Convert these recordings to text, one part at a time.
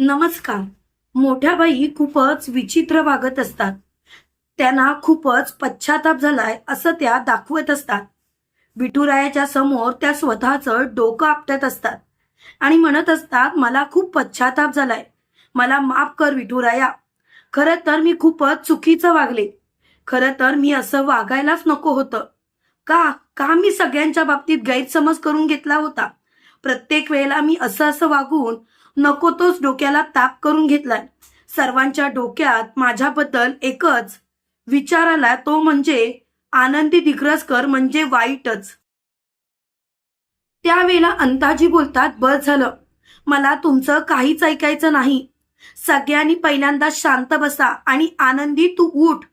नमस्कार. मोठ्या बाई खूपच विचित्र वागत असतात. त्यांना खूपच पश्चाताप झालाय असं त्या दाखवत असतात. विठुरायाच्या समोर त्या स्वतःचं डोकं आपटत असतात. आणि म्हणत असतात मला खूप पश्चाताप झालाय. मला माफ कर विठुराया. खरं तर मी खूपच चुकीचं वागले. खरं तर मी असं वागायलाच नको होतं. का? का मी सगळ्यांच्या बाबतीत गैरसमज करून घेतला होता? प्रत्येक वेळेला मी असं असं वागून नको तोच डोक्याला ताप करून घेतलाय. सर्वांच्या डोक्यात माझ्याबद्दल एकच विचार आला तो म्हणजे आनंदी दिग्रसकर म्हणजे वाईटच. त्यावेळेला अंताजी बोलतात बस झालं. मला तुमचं काहीच ऐकायचं नाही. सगळ्यांनी पहिल्यांदा शांत बसा आणि आनंदी तू उठ.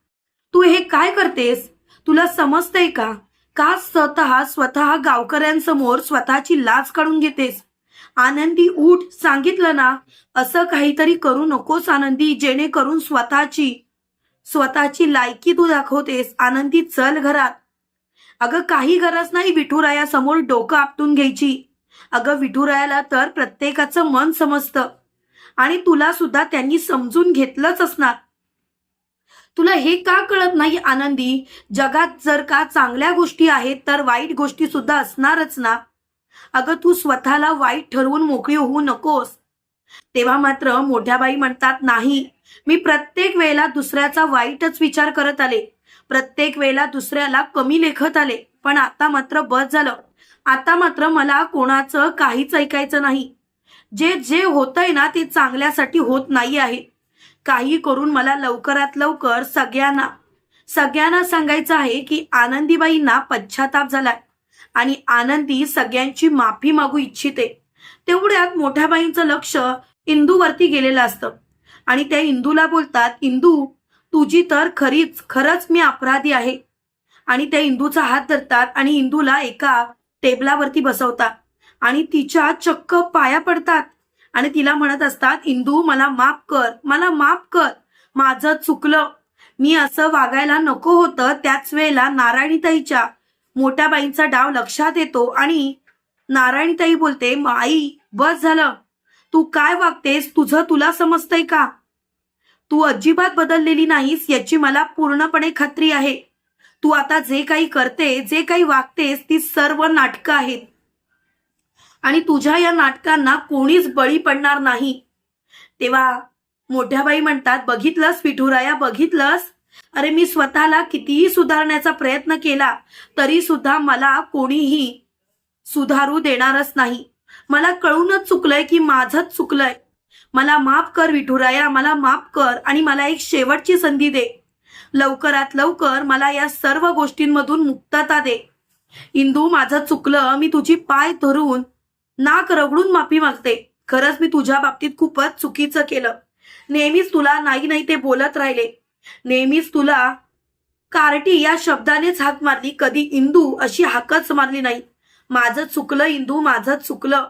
तू हे काय करतेस? तुला समजतंय का? का स्वतः स्वतः गावकऱ्यांसमोर स्वतःची लाज काढून घेतेस? आनंदी उठ सांगितलं ना असं काहीतरी करू नकोस आनंदी जेणेकरून स्वतःची स्वतःची लायकी तू दाखवतेस. आनंदी चल घरात. अगं काही गरज नाही विठुरायासमोर डोकं आपटून घ्यायची. अगं विठुरायाला तर प्रत्येकाचं मन समजतं. आणि तुला सुद्धा त्यांनी समजून घेतलंच असणार. तुला हे का कळत नाही आनंदी? जगात जर का चांगल्या गोष्टी आहेत तर वाईट गोष्टी सुद्धा असणारच ना? अगं तू स्वतःला वाईट ठरवून मोकळी होऊ नकोस. तेव्हा मात्र मोठ्या बाई म्हणतात नाही मी प्रत्येक वेळेला दुसऱ्याचा वाईटच विचार करत आले. प्रत्येक वेळेला दुसऱ्याला कमी लेखत आले. पण आता मात्र बस झालं. आता मात्र मला कोणाचं काहीच ऐकायचं नाही. जे जे होतंय ना ते चांगल्यासाठी होत नाही आहे. काही करून मला लवकरात लवकर सगळ्यांना सगळ्यांना सांगायचं आहे की आनंदीबाईंना पश्चाताप झालाय. आणि आनंदी सगळ्यांची माफी मागू इच्छिते. तेवढ्यात मोठ्या बाईंचं लक्ष इंदूवरती गेलेलं असतं. आणि त्या इंदूला बोलतात इंदू तुझी तर खरीच खरंच मी अपराधी आहे. आणि त्या इंदूचा हात धरतात आणि इंदूला एका टेबलावरती बसवतात. आणि तिच्या चक्क पाया पडतात. आणि तिला म्हणत असतात इंदू मला माफ कर मला माफ कर. माझं चुकलं. मी असं वागायला नको होतं त्याच वेळेला नारायणीताईच्या मोठ्या बाईंचा डाव लक्षात येतो आणि नारायणीताई बोलते आई बस झालं. तू काय वागतेस? तुझं तुला समजतंय का? तू अजिबात बदललेली नाहीस याची मला पूर्णपणे खात्री आहे. तू आता जे काही करते जे काही वागतेस ती सर्व नाटकं आहेत. आणि तुझ्या या नाटकांना कोणीच बळी पडणार नाही. तेव्हा मोठ्या बाई म्हणतात बघितलंस विठुराया बघितलंस? अरे मी स्वतःला कितीही सुधारण्याचा प्रयत्न केला तरी सुद्धा मला कोणीही सुधारू देणारच नाही. मला कळूनच चुकलंय की माझंच चुकलंय. मला माफ कर विठुराया मला माफ कर आणि मला एक शेवटची संधी दे. लवकरात लवकर मला या सर्व गोष्टींमधून मुक्तता दे. इंदू माझं चुकलं मी तुझी पाय धरून नाक रगडून माफी मागते. खरंच मी तुझ्या बाबतीत खूपच चुकीचं केलं. नेहमीच तुला नाही नाही ते बोलत राहिले. नेहमीच तुला कार्टी या शब्दानेच हाक मारली. कधी इंदू अशी हाकच मारली नाही. माझं चुकलं इंदू माझं चुकलं.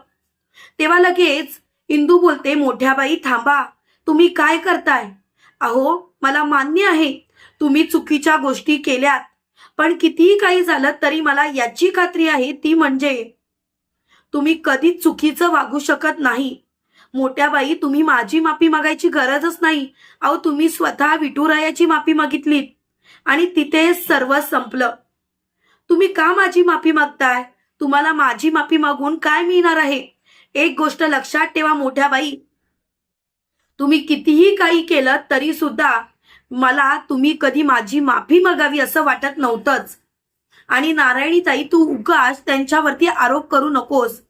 तेव्हा लगेच इंदू बोलते मोठ्या बाई थांबा. तुम्ही काय करताय? अहो मला मान्य आहे. तुम्ही चुकीच्या गोष्टी केल्यात. पण कितीही काही झालं तरी मला याची खात्री आहे. ती म्हणजे तुम्ही कधीच चुकीचं वागू शकत नाही. मोठ्या बाई तुम्ही माझी माफी मागायची गरजच नाही. अहो तुम्ही स्वतः विठुरायाची माफी मागितलीत. आणि तिथे सर्व संपलं. तुम्ही का माझी माफी मागताय? तुम्हाला माझी माफी मागून काय मिळणार आहे? एक गोष्ट लक्षात ठेवा मोठ्या बाई. तुम्ही कितीही काही केलं तरी सुद्धा मला तुम्ही कधी माझी माफी मागावी असं वाटत नव्हतंच. आणि नारायणीताई तू उगाच त्यांच्यावरती आरोप करू नकोस.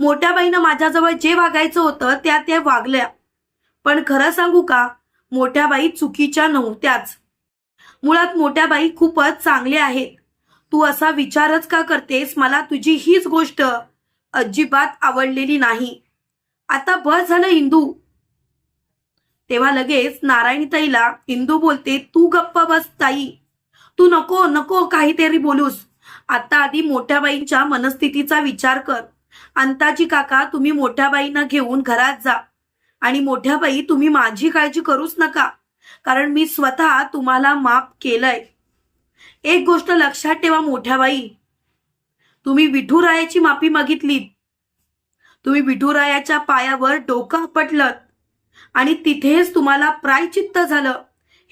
मोठ्या बाईनं माझ्याजवळ जे वागायचं होतं त्या त्या वागल्या. पण खरं सांगू का? मोठ्या बाई चुकीच्या नव्हत्याच. मुळात मोठ्या बाई खूपच चांगल्या आहेत. तू असा विचारच का करतेस? मला तुझी हीच गोष्ट अजिबात आवडलेली नाही. आता बस झालं इंदू. तेव्हा लगेच नारायणताईला इंदू बोलते तू गप्प बस ताई. तू नको नको काहीतरी बोलूस. आता आधी मोठ्या बाईंच्या मनस्थितीचा विचार कर. अंताजी काका तुम्ही मोठ्या बाईंना घेऊन घरात जा. आणि मोठ्या बाई तुम्ही माझी काळजी करूच नका. कारण मी स्वतः तुम्हाला माफ केलंय. एक गोष्ट लक्षात ठेवा मोठ्या बाई. तुम्ही विठुरायाची माफी मागितलीत. तुम्ही विठुरायाच्या पायावर डोकं आपटलं. आणि तिथेच तुम्हाला प्रायचित्त झालं.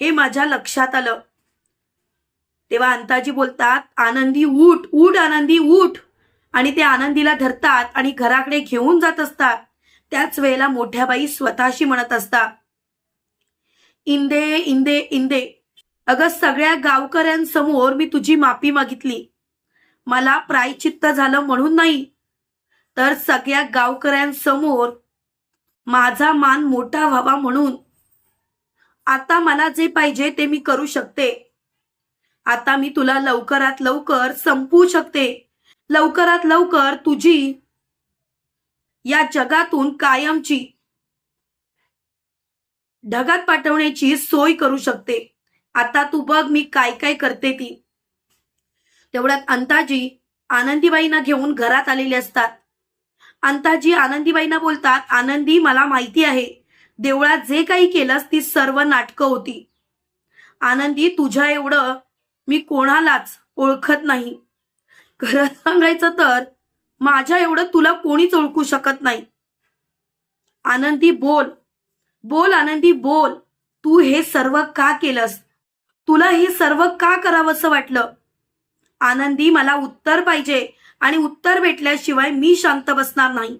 हे माझ्या लक्षात आलं. तेव्हा अंताजी बोलतात आनंदी उठ उठ आनंदी उठ. आणि ते आनंदीला धरतात आणि घराकडे घेऊन जात असतात. त्याच वेळेला मोठ्या बाई स्वतःशी म्हणत असतात इंदे इंदे इंदे अगं सगळ्या गावकऱ्यांसमोर मी तुझी माफी मागितली. मला प्रायचित्त झालं म्हणून नाही तर सगळ्या गावकऱ्यांसमोर माझा मान मोठा व्हावा म्हणून. आता मला जे पाहिजे ते मी करू शकते. आता मी तुला लवकरात लवकर संपवू शकते. लवकरात लवकर तुझी या जगातून कायमची ढगात पाठवण्याची सोय करू शकते. आता तू बघ मी काय काय करते ती. तेवढ्यात अंताजी आनंदीबाईंना घेऊन घरात आलेले असतात. अंताजी आनंदीबाईंना बोलतात आनंदी मला माहिती आहे. देवळात जे काही केलंस ती सर्व नाटकं होती. आनंदी तुझ्या एवढं मी कोणालाच ओळखत नाही. खरं सांगायचं तर माझ्या एवढं तुला कोणीच ओळखू शकत नाही. आनंदी बोल बोल आनंदी बोल तू हे सर्व का केलंस? तुला हे सर्व का करावंसं वाटलं? आनंदी मला उत्तर पाहिजे आणि उत्तर भेटल्याशिवाय मी शांत बसणार नाही.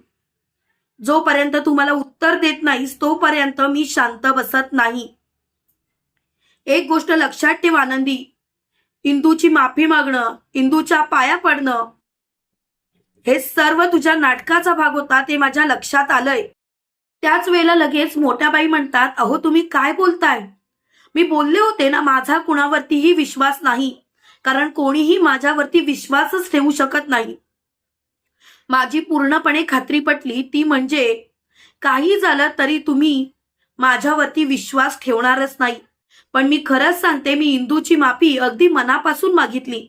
जोपर्यंत तू मला उत्तर देत नाहीस तोपर्यंत मी शांत बसत नाही. एक गोष्ट लक्षात ठेव आनंदी. इंदूची माफी मागणं इंदूच्या पाया पडणं हे सर्व तुझ्या नाटकाचा भाग होता ते माझ्या लक्षात आलंय. त्याच वेळेला लगेच मोठ्या बाई म्हणतात अहो तुम्ही काय बोलताय? मी बोलले होते ना माझा कुणावरतीही विश्वास नाही कारण कोणीही माझ्यावरती विश्वासच ठेवू शकत नाही. माझी पूर्णपणे खात्री पटली ती म्हणजे काही झालं तरी तुम्ही माझ्यावरती विश्वास ठेवणारच नाही. पण मी खरंच सांगते मी इंदूची माफी अगदी मनापासून मागितली.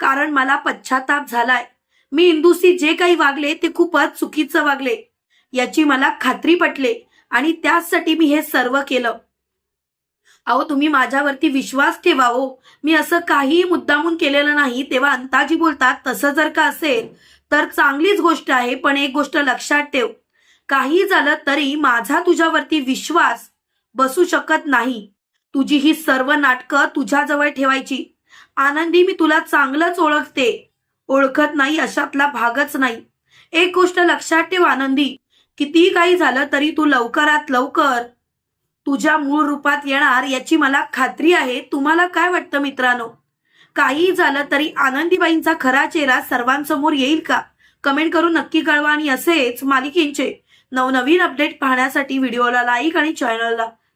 कारण मला पश्चाताप झालाय. मी इंदूशी जे काही वागले ते खूपच चुकीचं वागले. याची मला खात्री पटले आणि त्याचसाठी मी हे सर्व केलं. अहो तुम्ही माझ्यावरती विश्वास ठेवा हो. मी असं काही मुद्दामून केलेलं नाही तेव्हा अंताजी बोलतात तसं जर का असेल तर चांगलीच गोष्ट आहे पण एक गोष्ट लक्षात ठेव. काही झालं तरी माझा तुझ्यावरती विश्वास बसू शकत नाही. तुझी ही सर्व नाटकं तुझ्याजवळ ठेवायची. आनंदी मी तुला चांगलंच ओळखते. ओळखत नाही अशातला भागच नाही. एक गोष्ट लक्षात ठेव आनंदी. किती काही झालं तरी तू लवकरात लवकर तुझ्या मूळ रूपात येणार याची मला खात्री आहे. तुम्हाला काय वाटतं मित्रांनो? काही झालं तरी आनंदीबाईंचा खरा चेहरा सर्वांसमोर येईल का? कमेंट करून नक्की कळवा. आणि असेच मालिकेंचे नवनवीन अपडेट पाहण्यासाठी व्हिडिओला लाईक आणि चॅनलला